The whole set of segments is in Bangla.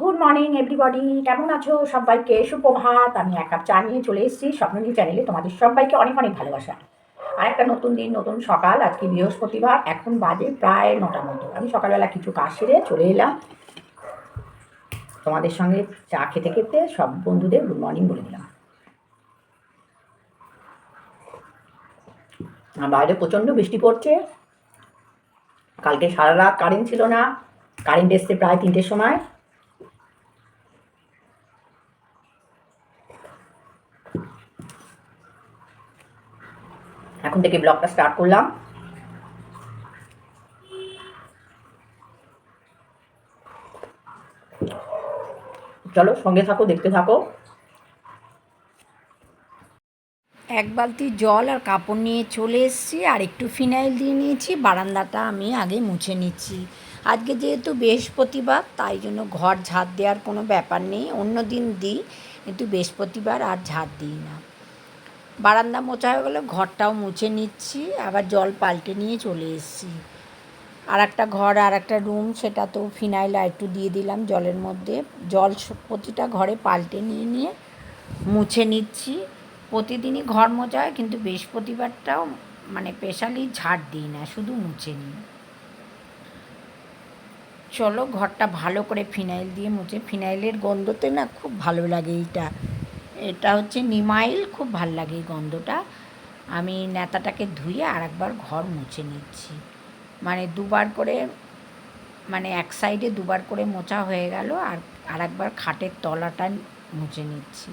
গুড মর্নিং এভরিবডি কেমন আছো? সবাইকে সুপ্রভাত। আমি এক কাপ চা নিয়ে চলে এসেছি স্বপ্ননী চ্যানেলে তোমাদের সবাইকে অনেক অনেক ভালোবাসা। আর একটা নতুন দিন, নতুন সকাল। আজকে বৃহস্পতিবার। এখন বাজে প্রায় নটা মতো। আমি সকালবেলা কিছু কাজ সেরে চলে এলাম। তোমাদের সঙ্গে চা খেতে খেতে সব বন্ধুদের গুড মর্নিং বলে দিলাম। বাইরে প্রচণ্ড বৃষ্টি পড়ছে। কালকে সারা রাত কারেন্ট ছিল না। কারেন্ট এসছে প্রায় তিনটের সময়। এখন থেকে ব্লগটা স্টার্ট করলাম। চলো, সঙ্গে থাকো, দেখতে থাকো। এক বালতি জল আর কাপড় নিয়ে চলে এসেছি, আর একটু ফিনাইল দিয়ে নিয়েছি। বারান্দাটা আমি আগে মুছে নিচ্ছি। আজকে যেহেতু বৃহস্পতিবার, তাই জন্য ঘর ঝাড় দেওয়ার কোনো ব্যাপার নেই। অন্য দিন দিই, কিন্তু বৃহস্পতিবার আর ঝাড় দিই না। বারান্দা মোছা হয়ে গেলে, ঘরটাও মুছে নিচ্ছি, আবার জল পাল্টে নিয়ে চলে এসেছি। আর একটা ঘর আর একটা রুম, সেটা তো ফিনাইল একটু দিয়ে দিলাম জলের মধ্যে। জল প্রতিটা ঘরে পাল্টে নিয়ে নিয়ে মুছে নিচ্ছি। প্রতিদিনই ঘর মোছা হয়, কিন্তু বৃহস্পতিবারটাও মানে স্পেশালি ঝাড় দিই না, শুধু মুছে নিই। চলো ঘরটা ভালো করে ফিনাইল দিয়ে মুছে। ফিনাইলের গন্ধতে না খুব ভালো লাগে এইটা। এটা হচ্ছে নিমাইল, খুব ভালো লাগে এই গন্ধটা। আমি নেতাটাকে ধুয়ে আর একবার ঘর মুছে নিচ্ছি। মানে দুবার করে মানে এক সাইডে দুবার করে মোছা হয়ে গেল আর আর একবার খাটের তলাটা মুছে নিচ্ছি।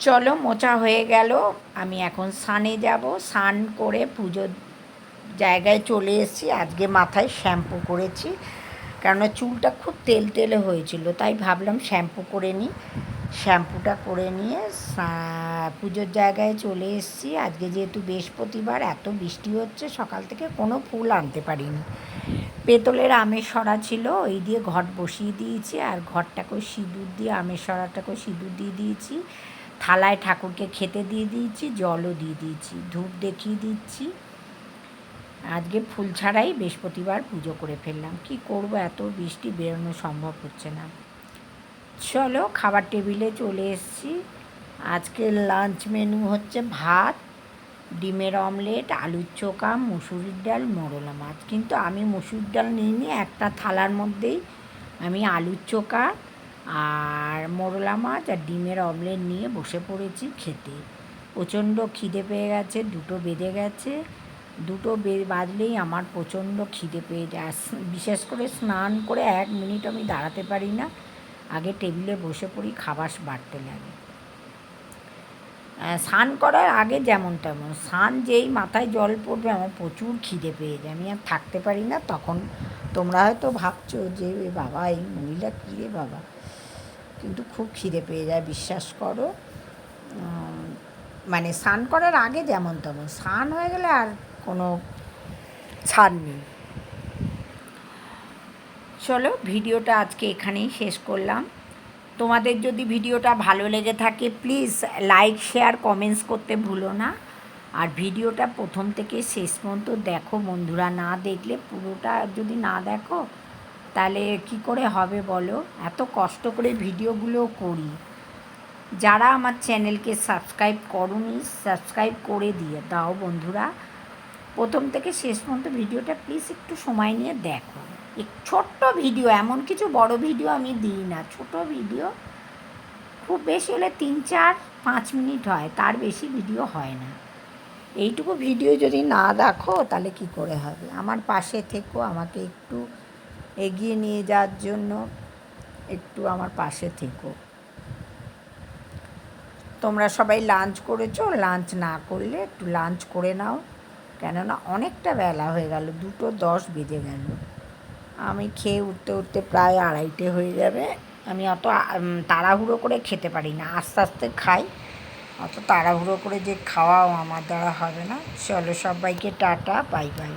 চলো, মোছা হয়ে গেল। আমি এখন সানে যাব। সান করে পুজোর জায়গায় চলে এসেছি। আজকে মাথায় শ্যাম্পু করেছি। কেননা চুলটা খুব তেল তেলে হয়েছিল, তাই ভাবলাম শ্যাম্পু করে নিই। শ্যাম্পুটা করে নিয়ে পুজোর জায়গায় চলে এসেছি। আজকে যেহেতু বৃহস্পতিবার, এত বৃষ্টি হচ্ছে, সকাল থেকে কোনো ফুল আনতে পারিনি। পেতলের আমের সরা ছিল, ওই দিয়ে ঘট বসিয়ে দিয়েছি, আর ঘরটাকেও সিঁদুর দিয়ে আমের সরাটাকেও সিঁদুর দিয়ে দিয়েছি। থালায় ঠাকুরকে খেতে দিয়ে দিয়েছি, জলও দিয়ে দিয়েছি, ধূপ দেখিয়ে দিচ্ছি। আজকে ফুল ছাড়াই বৃহস্পতিবার পুজো করে ফেললাম। কি করব, এত বৃষ্টি, বেরোনো সম্ভব হচ্ছে না। চলো খাবার টেবিলে চলে এসেছি। আজকে লাঞ্চ মেনু হচ্ছে ভাত, ডিমের অমলেট আলুর চোখা, মুসুরির ডাল, মোরলা মাছ। কিন্তু আমি মুসুর ডাল নিইনি, একটা থালার মধ্যেই আমি আলুর চোখা আর মোরলা মাছ আর ডিমের অমলেট নিয়ে বসে পড়েছি খেতে। প্রচণ্ড খিদে পেয়ে গেছে, দুটো বেঁধে গেছে। দুটো বে বাজলেই আমার প্রচণ্ড খিদে পেয়ে যায়। বিশেষ করে স্নান করে এক মিনিট আমি দাঁড়াতে পারি না। আগে টেবিলে বসে পড়ি, খাবার বাড়তে লাগে। স্নান করার আগে যেমন তেমন, স্নান যেই মাথায় জল পড়বে আমার প্রচুর খিদে পেয়ে যায়। আমি আর থাকতে পারি না, তখন তোমরা হয়তো ভাবছ যে বাবা, এই মহিলা কী রে বাবা? কিন্তু খুব খিদে পেয়ে যায়, বিশ্বাস করো। মানে স্নান করার আগে যেমন তেমন, স্নান হয়ে গেলে আর কোনো ছাড় নেই। চলো, ভিডিওটা আজকে এখানেই শেষ করলাম। তোমাদের যদি ভিডিওটা ভালো লেগে থাকে প্লিজ লাইক শেয়ার কমেন্টস করতে ভুলো না। আর ভিডিওটা প্রথম থেকে শেষ পর্যন্ত দেখো বন্ধুরা, না দেখলে পুরোটা যদি না দেখো, তাহলে কি করে হবে বলো? এত কষ্ট করে ভিডিওগুলো করি। যারা আমার চ্যানেলকে সাবস্ক্রাইব করনি সাবস্ক্রাইব করে দিয়ে দাও বন্ধুরা। প্রথম থেকে শেষ পর্যন্ত ভিডিওটা প্লিজ একটু সময় নিয়ে দেখো। ছোট্ট ভিডিও, এমন কিছু বড় ভিডিও আমি দিই না। ছোট ভিডিও খুব বেশি হলে তিন, চার, পাঁচ মিনিট হয়, তার বেশি ভিডিও হয় না। এইটুকু ভিডিও যদি না দেখো, তাহলে কি করে হবে? আমার পাশে থেকো, আমাকে একটু এগিয়ে নিয়ে যাওয়ার জন্য একটু আমার পাশে থেকো। তোমরা সবাই লাঞ্চ করেছ? লাঞ্চ না করলে একটু লাঞ্চ করে নাও। কেননা অনেকটা বেলা হয়ে গেল, দুটো দশ বেজে গেল। আমি খেয়ে উঠতে উঠতে প্রায় আড়াইটে হয়ে যাবে। আমি অত তাড়াহুড়ো করে খেতে পারি না। আস্তে আস্তে খাই। অত তাড়াহুড়ো করে যে খাওয়াও আমার দ্বারা হবে না। চলো সবাইকে টাটা, বাই বাই।